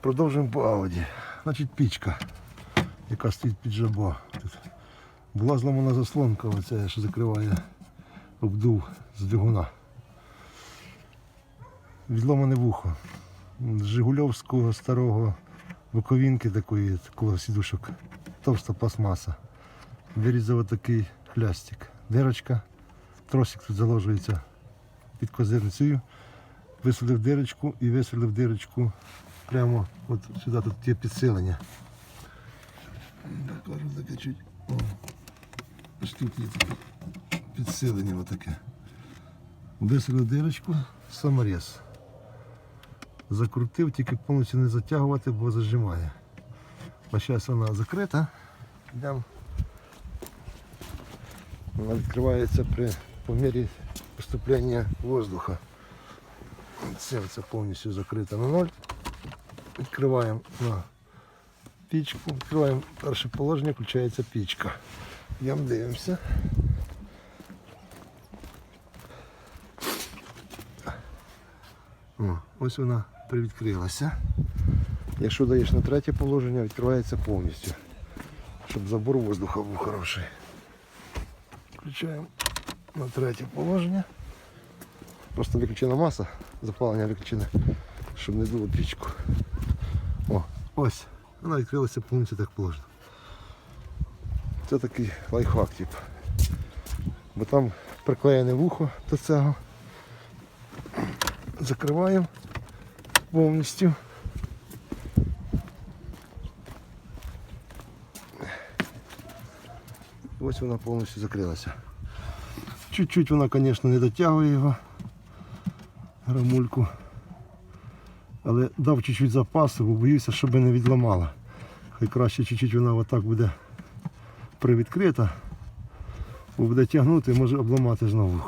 Продовжуємо по Ауді. Значить пічка, яка стоїть під жабо. Тут була зламана заслонка, оця, що закриває обдув з двигуна. Відломане вухо. З Жигульовського старого боковинки такої, такого сідушок. Товста пластмаса. Вирізав такий хлястик. Дирочка. Тросик тут заложується під козирницею. Висверлив дирочку і висверлив дирочку прямо от сюди тут є підсилення. Покажу таке чуть. О. Тут є підсилення отаке. Висверлив дирочку, саморез. Закрутив, тільки повністю не затягувати, бо зажимає. А зараз вона закрита. Вона відкривається при по мірі поступлення воздуха. Це, повністю закрита на ноль. Відкриваємо на пічку, відкриваємо перше положення, включається пічка. Йдемо дивимося. О, ось вона привідкрилася. Якщо даєш на третє положення, відкривається повністю, щоб забор воздуха був хороший. Включаємо на третє положення. Просто виключена маса, запалення виключене, щоб не дуло пічку. О, ось, вона відкрилася повністю так положено. Це такий лайфхак, тип. Бо там приклеєне вухо до цього. Закриваємо повністю. Ось вона повністю закрилася. Чуть-чуть вона, звісно, не дотягує його, грамульку. Але дав чуть-чуть запасу, бо боюся, щоб не відламала. Хай краще чуть-чуть вона отак буде привідкрита, бо буде тягнути і може обламати знову.